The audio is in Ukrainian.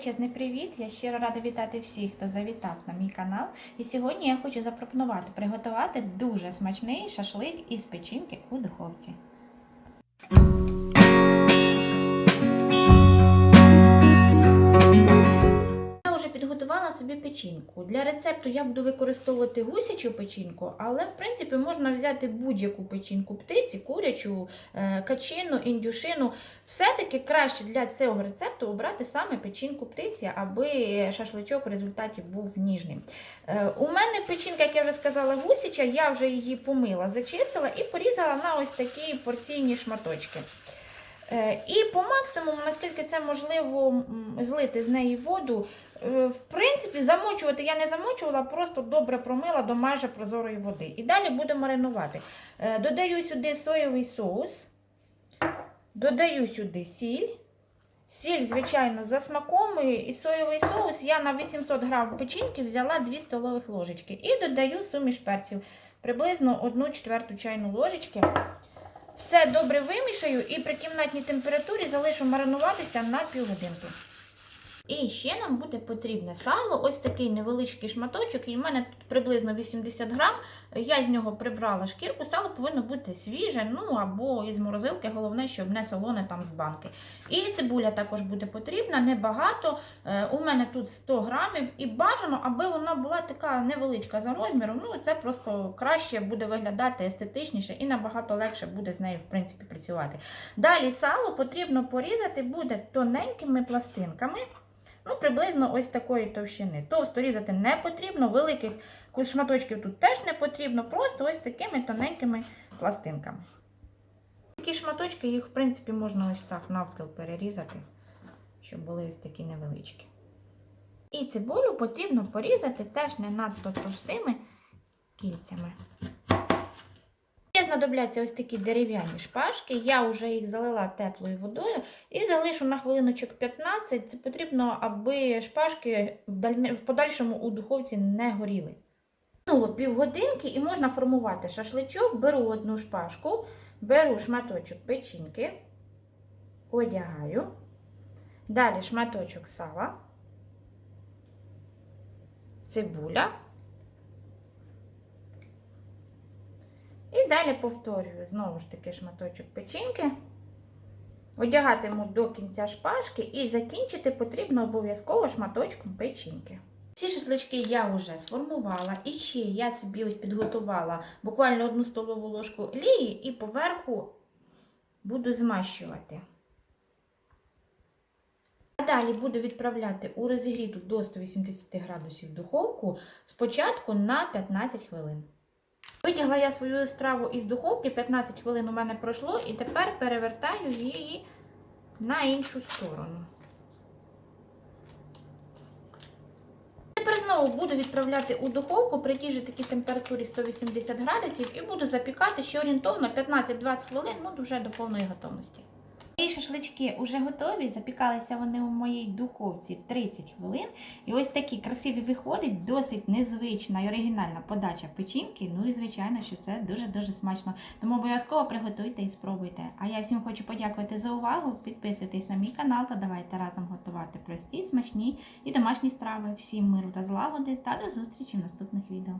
величезний привіт! Я щиро рада вітати всіх, хто завітав на мій канал. І сьогодні я хочу запропонувати приготувати дуже смачний шашлик із печінки у духовці. Підготувала собі печінку. Для рецепту я буду використовувати гусячу печінку, але в принципі можна взяти будь-яку печінку птиці, курячу, е, качину, індюшину. Все-таки краще для цього рецепту обрати саме печінку птиці, аби шашличок в результаті був ніжним. Е, У мене печінка, як я вже сказала, гусяча, я вже її помила, зачистила і порізала на ось такі порційні шматочки. Е, І по максимуму, наскільки це можливо, злити з неї воду. В принципі, замочувати я не замочувала, просто добре промила до майже прозорої води. І далі буду маринувати. Е, Додаю сюди соєвий соус, додаю сюди сіль. Сіль, звичайно, за і соєвий соус я на 800 грам печінки взяла 2 столових ложечки. І додаю суміш перців, приблизно 1 четверту чайну ложечки. Все добре вимішаю і при кімнатній температурі залишу маринуватися на півгодинки. І ще нам буде потрібне сало, ось такий невеличкий шматочок, і в мене тут приблизно 80 грам. Я з нього прибрала шкірку, сало повинно бути свіже, ну або із морозилки, головне, щоб не солоне там з банки. І цибуля також буде потрібна, небагато. Е, У мене тут 100 грамів, і бажано, аби вона була така невеличка за розміром. Ну, це просто краще буде виглядати естетичніше і набагато легше буде з нею, в принципі, працювати. Далі сало потрібно порізати буде тоненькими пластинками. Ну, приблизно ось такої товщини. Товсто різати не потрібно, великих шматочків тут теж не потрібно, просто ось такими тоненькими пластинками. Такі шматочки, їх, в принципі, можна ось так навпіл перерізати, щоб були ось такі невеличкі. І цибулю потрібно порізати теж не надто товстими кільцями. Знадобляться ось такі дерев'яні шпажки. Я вже їх залила теплою водою і залишу на хвилиночок 15. Це потрібно, аби шпажки в подальшому у духовці не горіли. Минуло півгодинки і можна формувати шашличок. Беру одну шпажку, беру шматочок печінки, одягаю. Далі шматочок сала, цибуля. І далі повторюю знову ж таки шматочок печінки. Одягатиму до кінця шпажки і закінчити потрібно обов'язково шматочком печінки. Ці шашлички я вже сформувала, і ще я собі ось підготувала буквально одну столову ложку олії і поверху буду змащувати. А далі буду відправляти у розігріту до 180 градусів духовку спочатку на 15 хвилин. Витягла я свою страву із духовки, 15 хвилин у мене пройшло, і тепер перевертаю її на іншу сторону. Тепер знову буду відправляти у духовку при тій же такій температурі 180 градусів і буду запікати ще орієнтовно 15-20 хвилин, ну вже до повної готовності. Мої шашлички вже готові, запікалися вони у моїй духовці 30 хвилин. І ось такі красиві виходить, досить незвична і оригінальна подача печінки. Ну і звичайно, що це дуже-дуже смачно. Тому обов'язково приготуйте і спробуйте. А я всім хочу подякувати за увагу. Підписуйтесь на мій канал та давайте разом готувати прості, смачні і домашні страви. Всім миру та злагоди та до зустрічі в наступних відео.